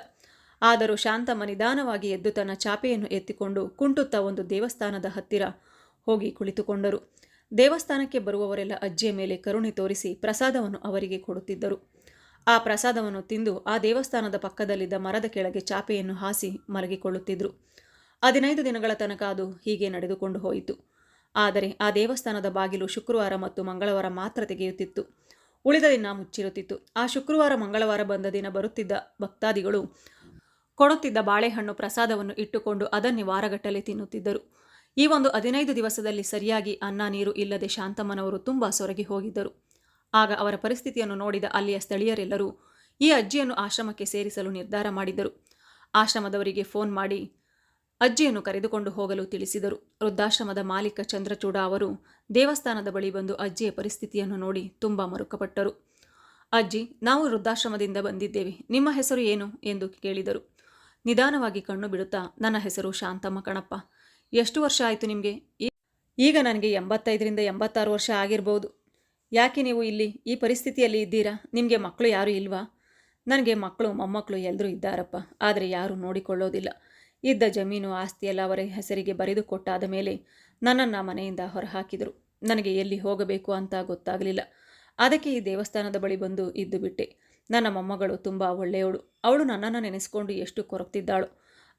ಆದರೂ ಶಾಂತಮ್ಮ ನಿಧಾನವಾಗಿ ಎದ್ದು ತನ್ನ ಚಾಪೆಯನ್ನು ಎತ್ತಿಕೊಂಡು ಕುಂಟುತ್ತಾ ಒಂದು ದೇವಸ್ಥಾನದ ಹತ್ತಿರ ಹೋಗಿ ಕುಳಿತುಕೊಂಡರು. ದೇವಸ್ಥಾನಕ್ಕೆ ಬರುವವರೆಲ್ಲ ಅಜ್ಜಿಯ ಮೇಲೆ ಕರುಣೆ ತೋರಿಸಿ ಪ್ರಸಾದವನ್ನು ಅವರಿಗೆ ಕೊಡುತ್ತಿದ್ದರು. ಆ ಪ್ರಸಾದವನ್ನು ತಿಂದು ಆ ದೇವಸ್ಥಾನದ ಪಕ್ಕದಲ್ಲಿದ್ದ ಮರದ ಕೆಳಗೆ ಚಾಪೆಯನ್ನು ಹಾಸಿ ಮಲಗಿಕೊಳ್ಳುತ್ತಿದ್ದರು ಹದಿನೈದು ದಿನಗಳ ತನಕ ಅದು ಹೀಗೆ ನಡೆದುಕೊಂಡು ಹೋಯಿತು. ಆದರೆ ಆ ದೇವಸ್ಥಾನದ ಬಾಗಿಲು ಶುಕ್ರವಾರ ಮತ್ತು ಮಂಗಳವಾರ ಮಾತ್ರ ತೆಗೆಯುತ್ತಿತ್ತು. ಉಳಿದ ದಿನ ಮುಚ್ಚಿರುತ್ತಿತ್ತು. ಆ ಶುಕ್ರವಾರ, ಮಂಗಳವಾರ ಬಂದ ದಿನ ಬರುತ್ತಿದ್ದ ಭಕ್ತಾದಿಗಳು ಕೊಡುತ್ತಿದ್ದ ಬಾಳೆಹಣ್ಣು ಪ್ರಸಾದವನ್ನು ಇಟ್ಟುಕೊಂಡು ಅದನ್ನೇ ವಾರಗಟ್ಟಲೆ ತಿನ್ನುತ್ತಿದ್ದರು. ಈ ಒಂದು ಹದಿನೈದು ದಿವಸದಲ್ಲಿ ಸರಿಯಾಗಿ ಅನ್ನ ನೀರು ಇಲ್ಲದೆ ಶಾಂತಮ್ಮನವರು ತುಂಬ ಸೊರಗಿ ಹೋಗಿದ್ದರು. ಆಗ ಅವರ ಪರಿಸ್ಥಿತಿಯನ್ನು ನೋಡಿದ ಅಲ್ಲಿಯ ಸ್ಥಳೀಯರೆಲ್ಲರೂ ಈ ಅಜ್ಜಿಯನ್ನು ಆಶ್ರಮಕ್ಕೆ ಸೇರಿಸಲು ನಿರ್ಧಾರ ಮಾಡಿದರು. ಆಶ್ರಮದವರಿಗೆ ಫೋನ್ ಮಾಡಿ ಅಜ್ಜಿಯನ್ನು ಕರೆದುಕೊಂಡು ಹೋಗಲು ತಿಳಿಸಿದರು. ವೃದ್ಧಾಶ್ರಮದ ಮಾಲೀಕ ಚಂದ್ರಚೂಡ ಅವರು ದೇವಸ್ಥಾನದ ಬಳಿ ಬಂದು ಅಜ್ಜಿಯ ಪರಿಸ್ಥಿತಿಯನ್ನು ನೋಡಿ ತುಂಬ ಮರುಕಪಟ್ಟರು. ಅಜ್ಜಿ, ನಾವು ವೃದ್ಧಾಶ್ರಮದಿಂದ ಬಂದಿದ್ದೇವೆ. ನಿಮ್ಮ ಹೆಸರು ಏನು? ಎಂದು ಕೇಳಿದರು. ನಿಧಾನವಾಗಿ ಕಣ್ಣು ಬಿಡುತ್ತಾ, ನನ್ನ ಹೆಸರು ಶಾಂತಮ್ಮ ಕಣಪ್ಪ. ಎಷ್ಟು ವರ್ಷ ಆಯಿತು ನಿಮಗೆ? ಈಗ ನನಗೆ ಎಂಬತ್ತೈದರಿಂದ ಎಂಬತ್ತಾರು ವರ್ಷ ಆಗಿರ್ಬೋದು. ಯಾಕೆ ನೀವು ಇಲ್ಲಿ ಈ ಪರಿಸ್ಥಿತಿಯಲ್ಲಿ ಇದ್ದೀರಾ? ನಿಮಗೆ ಮಕ್ಕಳು ಯಾರೂ ಇಲ್ವಾ? ನನಗೆ ಮಕ್ಕಳು, ಮೊಮ್ಮಕ್ಕಳು ಎಲ್ಲರೂ ಇದ್ದಾರಪ್ಪ. ಆದರೆ ಯಾರೂ ನೋಡಿಕೊಳ್ಳೋದಿಲ್ಲ. ಇದ್ದ ಜಮೀನು ಆಸ್ತಿಯೆಲ್ಲ ಅವರ ಹೆಸರಿಗೆ ಬರೆದು ಕೊಟ್ಟಾದ ಮೇಲೆ ನನ್ನನ್ನು ಮನೆಯಿಂದ ಹೊರಹಾಕಿದರು. ನನಗೆ ಎಲ್ಲಿ ಹೋಗಬೇಕು ಅಂತ ಗೊತ್ತಾಗಲಿಲ್ಲ. ಅದಕ್ಕೆ ಈ ದೇವಸ್ಥಾನದ ಬಳಿ ಬಂದು ಇದ್ದು ಬಿಟ್ಟೆ. ನನ್ನ ಮೊಮ್ಮಗಳು ತುಂಬ ಒಳ್ಳೆಯವಳು. ಅವಳು ನನ್ನನ್ನು ನೆನೆಸ್ಕೊಂಡು ಎಷ್ಟು ಕೊರಗ್ತಿದ್ದಾಳು.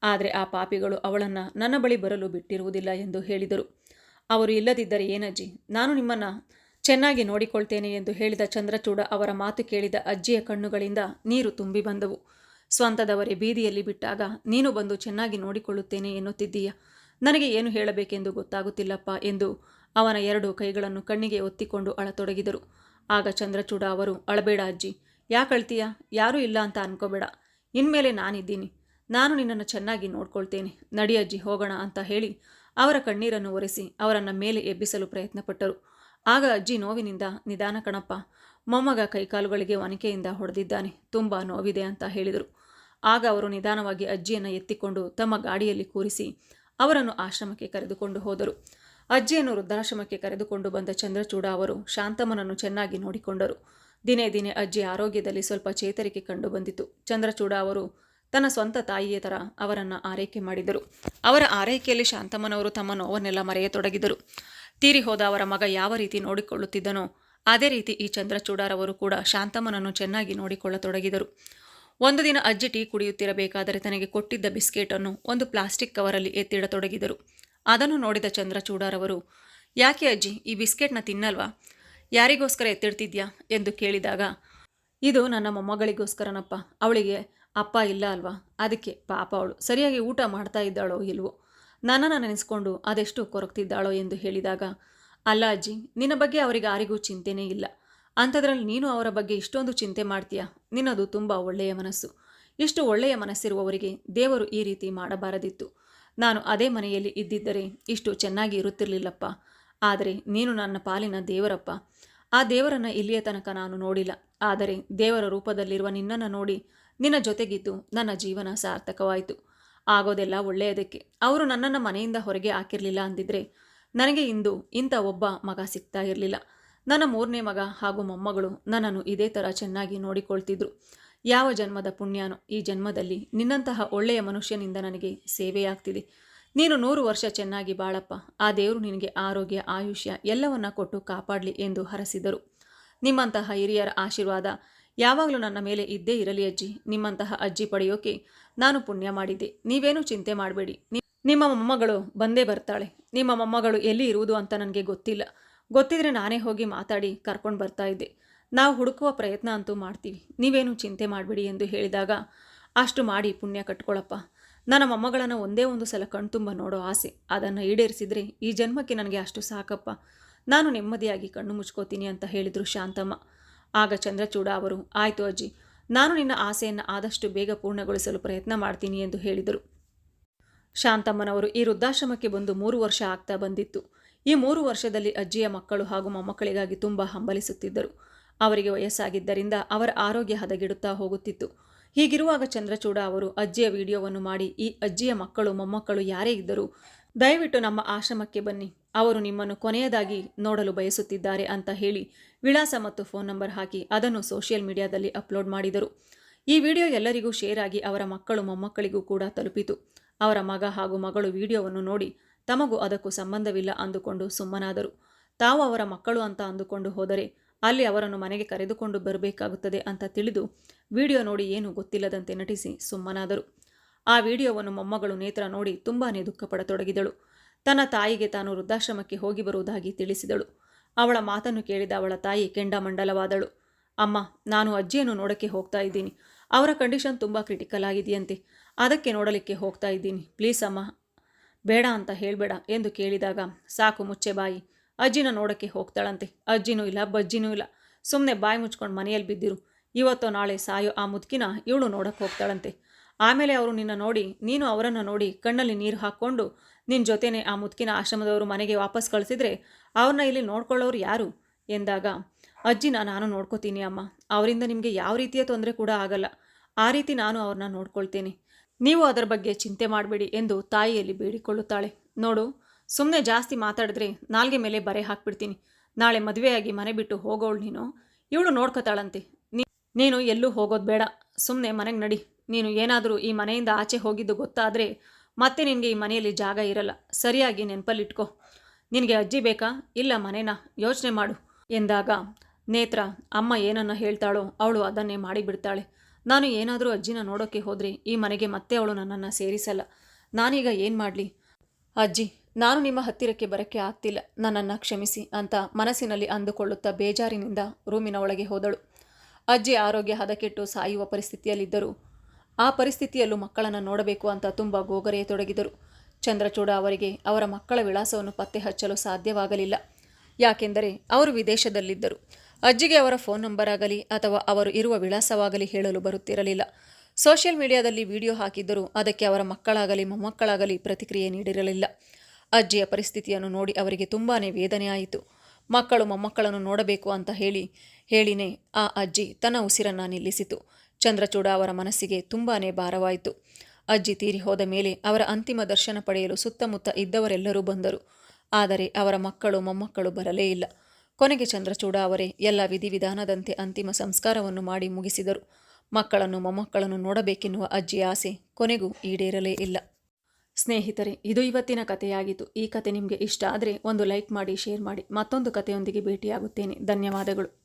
ಆದರೆ ಆ ಪಾಪಿಗಳು ಅವಳನ್ನು ನನ್ನ ಬಳಿ ಬರಲು ಬಿಟ್ಟಿರುವುದಿಲ್ಲ ಎಂದು ಹೇಳಿದರು. ಅವರು ಇಲ್ಲದಿದ್ದರೆ ಏನಜ್ಜಿ? ನಾನು ನಿಮ್ಮನ್ನು ಚೆನ್ನಾಗಿ ನೋಡಿಕೊಳ್ತೇನೆ ಎಂದು ಹೇಳಿದ ಚಂದ್ರಚೂಡ ಅವರ ಮಾತು ಕೇಳಿದ ಅಜ್ಜಿಯ ಕಣ್ಣುಗಳಿಂದ ನೀರು ತುಂಬಿ ಬಂದವು. ಸ್ವಂತದವರೇ, ಬೀದಿಯಲ್ಲಿ ಬಿಟ್ಟಾಗ ನೀನು ಬಂದು ಚೆನ್ನಾಗಿ ನೋಡಿಕೊಳ್ಳುತ್ತೇನೆ ಎನ್ನುತ್ತಿದ್ದೀಯ? ನನಗೆ ಏನು ಹೇಳಬೇಕೆಂದು ಗೊತ್ತಾಗುತ್ತಿಲ್ಲಪ್ಪ ಎಂದು ಅವನ ಎರಡು ಕೈಗಳನ್ನು ಕಣ್ಣಿಗೆ ಒತ್ತಿಕೊಂಡು ಅಳತೊಡಗಿದರು. ಆಗ ಚಂದ್ರಚೂಡ ಅವರು, ಅಳಬೇಡ ಅಜ್ಜಿ ಯಾಕಳ್ತೀಯ ಯಾರೂ ಇಲ್ಲ ಅಂತ ಅನ್ಕೋಬೇಡ. ಇನ್ಮೇಲೆ ನಾನಿದ್ದೀನಿ. ನಾನು ನಿನ್ನನ್ನು ಚೆನ್ನಾಗಿ ನೋಡ್ಕೊಳ್ತೇನೆ. ನಡಿ ಅಜ್ಜಿ, ಹೋಗೋಣ ಅಂತ ಹೇಳಿ ಅವರ ಕಣ್ಣೀರನ್ನು ಒರೆಸಿ ಅವರನ್ನು ಮೇಲೆ ಎಬ್ಬಿಸಲು ಪ್ರಯತ್ನಪಟ್ಟರು. ಆಗ ಅಜ್ಜಿ ನೋವಿನಿಂದ, ನಿಧಾನ ಕಣಪ್ಪ, ಮೊಮ್ಮಗ ಕೈಕಾಲುಗಳಿಗೆ ಒನಕೆಯಿಂದ ಹೊಡೆದಿದ್ದಾನೆ, ತುಂಬ ನೋವಿದೆ ಅಂತ ಹೇಳಿದರು. ಆಗ ಅವರು ನಿಧಾನವಾಗಿ ಅಜ್ಜಿಯನ್ನು ಎತ್ತಿಕೊಂಡು ತಮ್ಮ ಗಾಡಿಯಲ್ಲಿ ಕೂರಿಸಿ ಅವರನ್ನು ಆಶ್ರಮಕ್ಕೆ ಕರೆದುಕೊಂಡು ಹೋದರು. ಅಜ್ಜಿಯನ್ನು ವೃದ್ಧಾಶ್ರಮಕ್ಕೆ ಕರೆದುಕೊಂಡು ಬಂದ ಚಂದ್ರಚೂಡ ಅವರು ಶಾಂತಮ್ಮನನ್ನು ಚೆನ್ನಾಗಿ ನೋಡಿಕೊಂಡರು. ದಿನೇ ದಿನೇ ಅಜ್ಜಿ ಆರೋಗ್ಯದಲ್ಲಿ ಸ್ವಲ್ಪ ಚೇತರಿಕೆ ಕಂಡು ಬಂದಿತು ಚಂದ್ರಚೂಡ ಅವರು ತನ್ನ ಸ್ವಂತ ತಾಯಿಯ ಥರ ಅವರನ್ನು ಆರೈಕೆ ಮಾಡಿದರು. ಅವರ ಆರೈಕೆಯಲ್ಲಿ ಶಾಂತಮ್ಮನವರು ತಮ್ಮ ನೋವನ್ನೆಲ್ಲ ಮರೆಯತೊಡಗಿದರು. ತೀರಿ ಹೋದ ಅವರ ಮಗ ಯಾವ ರೀತಿ ನೋಡಿಕೊಳ್ಳುತ್ತಿದ್ದನೋ, ಅದೇ ರೀತಿ ಈ ಚಂದ್ರಚೂಡಾರವರು ಕೂಡ ಶಾಂತಮ್ಮನನ್ನು ಚೆನ್ನಾಗಿ ನೋಡಿಕೊಳ್ಳತೊಡಗಿದರು. ಒಂದು ದಿನ ಅಜ್ಜಿ ಟೀ ಕುಡಿಯುತ್ತಿರಬೇಕಾದರೆ ತನಗೆ ಕೊಟ್ಟಿದ್ದ ಬಿಸ್ಕೆಟನ್ನು ಒಂದು ಪ್ಲಾಸ್ಟಿಕ್ ಕವರಲ್ಲಿ ಎತ್ತಿಡತೊಡಗಿದರು. ಅದನ್ನು ನೋಡಿದ ಚಂದ್ರಚೂಡಾರವರು, ಯಾಕೆ ಅಜ್ಜಿ, ಈ ಬಿಸ್ಕೆಟ್ನ ತಿನ್ನಲ್ವಾ? ಯಾರಿಗೋಸ್ಕರ ಎತ್ತಿಡ್ತಿದ್ಯಾ? ಎಂದು ಕೇಳಿದಾಗ, ಇದು ನನ್ನ ಮೊಮ್ಮಗಳಿಗೋಸ್ಕರನಪ್ಪ. ಅವಳಿಗೆ ಅಪ್ಪ ಇಲ್ಲ ಅಲ್ವಾ? ಅದಕ್ಕೆ ಪಾಪ ಅವಳು. ಸರಿಯಾಗಿ ಊಟ ಮಾಡ್ತಾ ಇದ್ದಾಳೋ ಇಲ್ವೋ? ನನ್ನನ್ನು ನೆನೆಸ್ಕೊಂಡು ಅದೆಷ್ಟು ಕೊರಗ್ತಿದ್ದಾಳೋ ಎಂದು ಹೇಳಿದಾಗ, ಅಲ್ಲ ಅಜ್ಜಿ, ನಿನ್ನ ಬಗ್ಗೆ ಅವರಿಗೆ ಯಾರಿಗೂ ಚಿಂತೆನೇ ಇಲ್ಲ. ಅಂಥದ್ರಲ್ಲಿ ನೀನು ಅವರ ಬಗ್ಗೆ ಇಷ್ಟೊಂದು ಚಿಂತೆ ಮಾಡ್ತೀಯಾ? ನಿನ್ನದು ತುಂಬ ಒಳ್ಳೆಯ ಮನಸ್ಸು. ಇಷ್ಟು ಒಳ್ಳೆಯ ಮನಸ್ಸಿರುವವರಿಗೆ ದೇವರು ಈ ರೀತಿ ಮಾಡಬಾರದಿತ್ತು. ನಾನು ಅದೇ ಮನೆಯಲ್ಲಿ ಇದ್ದಿದ್ದರೆ ಇಷ್ಟು ಚೆನ್ನಾಗಿ ಇರುತ್ತಿರಲಿಲ್ಲಪ್ಪ. ಆದರೆ ನೀನು ನನ್ನ ಪಾಲಿನ ದೇವರಪ್ಪ. ಆ ದೇವರನ್ನು ಇಲ್ಲಿಯ ತನಕ ನಾನು ನೋಡಿಲ್ಲ. ಆದರೆ ದೇವರ ರೂಪದಲ್ಲಿರುವ ನಿನ್ನನ್ನು ನೋಡಿ ನಿನ್ನ ಜೊತೆಗಿದ್ದು ನನ್ನ ಜೀವನ ಸಾರ್ಥಕವಾಯಿತು. ಆಗೋದೆಲ್ಲ ಒಳ್ಳೆಯದಕ್ಕೆ. ಅವರು ನನ್ನನ್ನು ಮನೆಯಿಂದ ಹೊರಗೆ ಹಾಕಿರಲಿಲ್ಲ ಅಂದಿದ್ರೆ ನನಗೆ ಇಂದು ಇಂಥ ಒಬ್ಬ ಮಗ ಸಿಗ್ತಾ ಇರಲಿಲ್ಲ. ನನ್ನ ಮೂರನೇ ಮಗ ಹಾಗೂ ಮೊಮ್ಮಗಳು ನನ್ನನ್ನು ಇದೇ ಥರ ಚೆನ್ನಾಗಿ ನೋಡಿಕೊಳ್ತಿದ್ರು. ಯಾವ ಜನ್ಮದ ಪುಣ್ಯಾನೋ ಈ ಜನ್ಮದಲ್ಲಿ ನಿನ್ನಂತಹ ಒಳ್ಳೆಯ ಮನುಷ್ಯನಿಂದ ನನಗೆ ಸೇವೆಯಾಗ್ತಿದೆ. ನೀನು ನೂರು ವರ್ಷ ಚೆನ್ನಾಗಿ ಬಾಳಪ್ಪ. ಆ ದೇವರು ನಿನಗೆ ಆರೋಗ್ಯ, ಆಯುಷ್ಯ ಎಲ್ಲವನ್ನ ಕೊಟ್ಟು ಕಾಪಾಡಲಿ ಎಂದು ಹರಸಿದರು. ನಿಮ್ಮಂತಹ ಹಿರಿಯರ ಆಶೀರ್ವಾದ ಯಾವಾಗಲೂ ನನ್ನ ಮೇಲೆ ಇದ್ದೇ ಇರಲಿ ಅಜ್ಜಿ. ನಿಮ್ಮಂತಹ ಅಜ್ಜಿ ಪಡೆಯೋಕೆ ನಾನು ಪುಣ್ಯ ಮಾಡಿದ್ದೆ. ನೀವೇನು ಚಿಂತೆ ಮಾಡಬೇಡಿ. ನಿಮ್ಮ ಮೊಮ್ಮಗಳು ಬಂದೇ ಬರ್ತಾಳೆ. ನಿಮ್ಮ ಮೊಮ್ಮಗಳು ಎಲ್ಲಿ ಇರುವುದು ಅಂತ ನನಗೆ ಗೊತ್ತಿಲ್ಲ. ಗೊತ್ತಿದ್ರೆ ನಾನೇ ಹೋಗಿ ಮಾತಾಡಿ ಕರ್ಕೊಂಡು ಬರ್ತಾ ಇದ್ದೆ. ನಾವು ಹುಡುಕುವ ಪ್ರಯತ್ನ ಅಂತೂ ಮಾಡ್ತೀವಿ. ನೀವೇನು ಚಿಂತೆ ಮಾಡಬೇಡಿ ಎಂದು ಹೇಳಿದಾಗ, ಅಷ್ಟು ಮಾಡಿ ಪುಣ್ಯ ಕಟ್ಕೊಳಪ್ಪ. ನನ್ನ ಮೊಮ್ಮಗಳನ್ನು ಒಂದೇ ಒಂದು ಸಲ ಕಣ್ತುಂಬ ನೋಡೋ ಆಸೆ. ಅದನ್ನು ಈಡೇರಿಸಿದರೆ ಈ ಜನ್ಮಕ್ಕೆ ನನಗೆ ಅಷ್ಟು ಸಾಕಪ್ಪ. ನಾನು ನೆಮ್ಮದಿಯಾಗಿ ಕಣ್ಣು ಮುಚ್ಕೋತೀನಿ ಅಂತ ಹೇಳಿದರು ಶಾಂತಮ್ಮ. ಆಗ ಚಂದ್ರಚೂಡ ಅವರು, ಆಯಿತು ಅಜ್ಜಿ, ನಾನು ನಿನ್ನ ಆಸೆಯನ್ನು ಆದಷ್ಟು ಬೇಗ ಪೂರ್ಣಗೊಳಿಸಲು ಪ್ರಯತ್ನ ಮಾಡ್ತೀನಿ ಎಂದು ಹೇಳಿದರು. ಶಾಂತಮ್ಮನವರು ಈ ವೃದ್ಧಾಶ್ರಮಕ್ಕೆ ಬಂದು ಮೂರು ವರ್ಷ ಆಗ್ತಾ ಬಂದಿತ್ತು. ಈ ಮೂರು ವರ್ಷದಲ್ಲಿ ಅಜ್ಜಿಯ ಮಕ್ಕಳು ಹಾಗೂ ಮೊಮ್ಮಕ್ಕಳಿಗಾಗಿ ತುಂಬ ಹಂಬಲಿಸುತ್ತಿದ್ದರು. ಅವರಿಗೆ ವಯಸ್ಸಾಗಿದ್ದರಿಂದ ಅವರ ಆರೋಗ್ಯ ಹದಗೆಡುತ್ತಾ ಹೋಗುತ್ತಿತ್ತು. ಹೀಗಿರುವಾಗ ಚಂದ್ರಚೂಡ ಅವರು ಅಜ್ಜಿಯ ವಿಡಿಯೋವನ್ನು ಮಾಡಿ, ಈ ಅಜ್ಜಿಯ ಮಕ್ಕಳು, ಮೊಮ್ಮಕ್ಕಳು ಯಾರೇ ಇದ್ದರೂ ದಯವಿಟ್ಟು ನಮ್ಮ ಆಶ್ರಮಕ್ಕೆ ಬನ್ನಿ. ಅವರು ನಿಮ್ಮನ್ನು ಕೊನೆಯದಾಗಿ ನೋಡಲು ಬಯಸುತ್ತಿದ್ದಾರೆ ಅಂತ ಹೇಳಿ ವಿಳಾಸ ಮತ್ತು ಫೋನ್ ನಂಬರ್ ಹಾಕಿ ಅದನ್ನು ಸೋಷಿಯಲ್ ಮೀಡಿಯಾದಲ್ಲಿ ಅಪ್ಲೋಡ್ ಮಾಡಿದರು. ಈ ವಿಡಿಯೋ ಎಲ್ಲರಿಗೂ ಶೇರ್ ಆಗಿ ಅವರ ಮಕ್ಕಳು ಮೊಮ್ಮಕ್ಕಳಿಗೂ ಕೂಡ ತಲುಪಿತು. ಅವರ ಮಗ ಹಾಗೂ ಮಗಳು ವಿಡಿಯೋವನ್ನು ನೋಡಿ ತಮಗೂ ಅದಕ್ಕೂ ಸಂಬಂಧವಿಲ್ಲ ಅಂದುಕೊಂಡು ಸುಮ್ಮನಾದರು. ತಾವು ಅವರ ಮಕ್ಕಳು ಅಂತ ಅಂದುಕೊಂಡು ಹೋದರೆ ಅಲ್ಲಿ ಅವರನ್ನು ಮನೆಗೆ ಕರೆದುಕೊಂಡು ಬರಬೇಕಾಗುತ್ತದೆ ಅಂತ ತಿಳಿದು ವಿಡಿಯೋ ನೋಡಿ ಏನೂ ಗೊತ್ತಿಲ್ಲದಂತೆ ನಟಿಸಿ ಸುಮ್ಮನಾದರು. ಆ ವಿಡಿಯೋವನ್ನು ಮೊಮ್ಮಗಳು ನೇತ್ರ ನೋಡಿ ತುಂಬಾನೇ ದುಃಖಪಡತೊಡಗಿದಳು. ತನ್ನ ತಾಯಿಗೆ ತಾನು ವೃದ್ಧಾಶ್ರಮಕ್ಕೆ ಹೋಗಿ ಬರುವುದಾಗಿ ತಿಳಿಸಿದಳು. ಅವಳ ಮಾತನ್ನು ಕೇಳಿದ ಅವಳ ತಾಯಿ ಕೆಂಡಮಂಡಲವಾದಳು. ಅಮ್ಮ, ನಾನು ಅಜ್ಜಿಯನ್ನು ನೋಡಕ್ಕೆ ಹೋಗ್ತಾ ಇದ್ದೀನಿ. ಅವರ ಕಂಡೀಷನ್ ತುಂಬ ಕ್ರಿಟಿಕಲ್ ಆಗಿದೆಯಂತೆ. ಅದಕ್ಕೆ ನೋಡಲಿಕ್ಕೆ ಹೋಗ್ತಾ ಇದ್ದೀನಿ. ಪ್ಲೀಸ್ ಅಮ್ಮ. ಬೇಡ ಅಂತ ಹೇಳಬೇಡ ಎಂದು ಕೇಳಿದಾಗ, ಸಾಕು ಮುಚ್ಚೆ ಬಾಯಿ. ಅಜ್ಜಿನ ನೋಡಕ್ಕೆ ಹೋಗ್ತಾಳಂತೆ. ಅಜ್ಜಿನೂ ಇಲ್ಲ, ಬಜ್ಜಿನೂ ಇಲ್ಲ. ಸುಮ್ಮನೆ ಬಾಯಿ ಮುಚ್ಕೊಂಡು ಮನೆಯಲ್ಲಿ ಬಿದ್ದಿರು. ಇವತ್ತೋ ನಾಳೆ ಸಾಯೋ ಆ ಮುದುಕಿನ ಇವಳು ನೋಡಕ್ಕೆ ಹೋಗ್ತಾಳಂತೆ. ಆಮೇಲೆ ಅವರು ನಿನ್ನ ನೋಡಿ, ನೀನು ಅವರನ್ನು ನೋಡಿ ಕಣ್ಣಲ್ಲಿ ನೀರು ಹಾಕ್ಕೊಂಡು ನಿನ್ನ ಜೊತೆನೆ ಆ ಮುತ್ತಿನ ಆಶ್ರಮದವರು ಮನೆಗೆ ವಾಪಸ್ ಕಳಿಸಿದ್ರೆ ಅವ್ರನ್ನ ಇಲ್ಲಿ ನೋಡ್ಕೊಳ್ಳೋರು ಯಾರು? ಎಂದಾಗ ಅಜ್ಜಿನ ನಾನು ನೋಡ್ಕೋತೀನಿ ಅಮ್ಮ. ಅವರಿಂದ ನಿಮಗೆ ಯಾವ ರೀತಿಯ ತೊಂದರೆ ಕೂಡ ಆಗಲ್ಲ. ಆ ರೀತಿ ನಾನು ಅವ್ರನ್ನ ನೋಡ್ಕೊಳ್ತೀನಿ. ನೀವು ಅದರ ಬಗ್ಗೆ ಚಿಂತೆ ಮಾಡಬೇಡಿ ಎಂದು ತಾಯಿಯಲ್ಲಿ ಬೇಡಿಕೊಳ್ಳುತ್ತಾಳೆ. ನೋಡು ಸುಮ್ಮನೆ ಜಾಸ್ತಿ ಮಾತಾಡಿದ್ರೆ ನಾಲ್ಗೆ ಮೇಲೆ ಬರೆ ಹಾಕ್ಬಿಡ್ತೀನಿ. ನಾಳೆ ಮದುವೆಯಾಗಿ ಮನೆ ಬಿಟ್ಟು ಹೋಗೋಳು ನೀನು. ಇವಳು ನೋಡ್ಕೋತಾಳಂತೆ. ನೀನು ಎಲ್ಲೂ ಹೋಗೋದು ಬೇಡ. ಸುಮ್ಮನೆ ಮನೆಗೆ ನಡಿ. ನೀನು ಏನಾದರೂ ಈ ಮನೆಯಿಂದ ಆಚೆ ಹೋಗಿದ್ದು ಗೊತ್ತಾದರೆ ಮತ್ತೆ ನಿನಗೆ ಈ ಮನೆಯಲ್ಲಿ ಜಾಗ ಇರಲ್ಲ. ಸರಿಯಾಗಿ ನೆನಪಲ್ಲಿಟ್ಕೋ. ನಿನಗೆ ಅಜ್ಜಿ ಬೇಕಾ? ಇಲ್ಲ ಮನೇನ? ಯೋಚನೆ ಮಾಡು ಎಂದಾಗ ನೇತ್ರ, ಅಮ್ಮ ಏನನ್ನ ಹೇಳ್ತಾಳೋ ಅವಳು ಅದನ್ನೇ ಮಾಡಿಬಿಡ್ತಾಳೆ. ನಾನು ಏನಾದರೂ ಅಜ್ಜಿನ ನೋಡೋಕ್ಕೆ ಹೋದರೆ ಈ ಮನೆಗೆ ಮತ್ತೆ ಅವಳು ನನ್ನನ್ನು ಸೇರಿಸಲ್ಲ. ನಾನೀಗ ಏನು ಮಾಡಲಿ? ಅಜ್ಜಿ, ನಾನು ನಿಮ್ಮ ಹತ್ತಿರಕ್ಕೆ ಬರೋಕ್ಕೆ ಆಗ್ತಿಲ್ಲ. ನನ್ನನ್ನು ಕ್ಷಮಿಸಿ ಅಂತ ಮನಸ್ಸಿನಲ್ಲಿ ಅಂದುಕೊಳ್ಳುತ್ತಾ ಬೇಜಾರಿನಿಂದ ರೂಮಿನ ಒಳಗೆ ಹೋದಳು. ಅಜ್ಜಿ ಆರೋಗ್ಯ ಹದಕೆಟ್ಟು ಸಾಯುವ ಪರಿಸ್ಥಿತಿಯಲ್ಲಿದ್ದರು. ಆ ಪರಿಸ್ಥಿತಿಯಲ್ಲೂ ಮಕ್ಕಳನ್ನು ನೋಡಬೇಕು ಅಂತ ತುಂಬ ಗೋಗರೆಯತೊಡಗಿದರು ಚಂದ್ರಚೂಡ ಅವರಿಗೆ ಅವರ ಮಕ್ಕಳ ವಿಳಾಸವನ್ನು ಪತ್ತೆ ಹಚ್ಚಲು ಸಾಧ್ಯವಾಗಲಿಲ್ಲ. ಯಾಕೆಂದರೆ ಅವರು ವಿದೇಶದಲ್ಲಿದ್ದರು. ಅಜ್ಜಿಗೆ ಅವರ ಫೋನ್ ನಂಬರ್ ಆಗಲಿ ಅಥವಾ ಅವರು ಇರುವ ವಿಳಾಸವಾಗಲಿ ಹೇಳಲು ಬರುತ್ತಿರಲಿಲ್ಲ. ಸೋಷಿಯಲ್ ಮೀಡಿಯಾದಲ್ಲಿ ವಿಡಿಯೋ ಹಾಕಿದ್ದರೂ ಅದಕ್ಕೆ ಅವರ ಮಕ್ಕಳಾಗಲಿ ಮೊಮ್ಮಕ್ಕಳಾಗಲಿ ಪ್ರತಿಕ್ರಿಯೆ ನೀಡಿರಲಿಲ್ಲ. ಅಜ್ಜಿಯ ಪರಿಸ್ಥಿತಿಯನ್ನು ನೋಡಿ ಅವರಿಗೆ ತುಂಬಾ ವೇದನೆ ಆಯಿತು. ಮಕ್ಕಳು ಮೊಮ್ಮಕ್ಕಳನ್ನು ನೋಡಬೇಕು ಅಂತ ಹೇಳಿ ಹೇಳಿನೇ ಆ ಅಜ್ಜಿ ತನ್ನ ಉಸಿರನ್ನು ನಿಲ್ಲಿಸಿತು. ಚಂದ್ರಚೂಡ ಅವರ ಮನಸ್ಸಿಗೆ ತುಂಬಾನೇ ಭಾರವಾಯಿತು. ಅಜ್ಜಿ ತೀರಿ ಹೋದ ಮೇಲೆ ಅವರ ಅಂತಿಮ ದರ್ಶನ ಪಡೆಯಲು ಸುತ್ತಮುತ್ತ ಇದ್ದವರೆಲ್ಲರೂ ಬಂದರು. ಆದರೆ ಅವರ ಮಕ್ಕಳು ಮೊಮ್ಮಕ್ಕಳು ಬರಲೇ ಇಲ್ಲ. ಕೊನೆಗೆ ಚಂದ್ರಚೂಡ ಅವರೇ ಎಲ್ಲ ವಿಧಿವಿಧಾನದಂತೆ ಅಂತಿಮ ಸಂಸ್ಕಾರವನ್ನು ಮಾಡಿ ಮುಗಿಸಿದರು. ಮಕ್ಕಳನ್ನು ಮೊಮ್ಮಕ್ಕಳನ್ನು ನೋಡಬೇಕೆನ್ನುವ ಅಜ್ಜಿ ಆಸೆ ಕೊನೆಗೂ ಈಡೇರಲೇ ಇಲ್ಲ. ಸ್ನೇಹಿತರೆ, ಇದು ಇವತ್ತಿನ ಕಥೆಯಾಗಿತ್ತು. ಈ ಕತೆ ನಿಮಗೆ ಇಷ್ಟ ಆದರೆ ಒಂದು ಲೈಕ್ ಮಾಡಿ, ಶೇರ್ ಮಾಡಿ. ಮತ್ತೊಂದು ಕಥೆಯೊಂದಿಗೆ ಭೇಟಿಯಾಗುತ್ತೇನೆ. ಧನ್ಯವಾದಗಳು.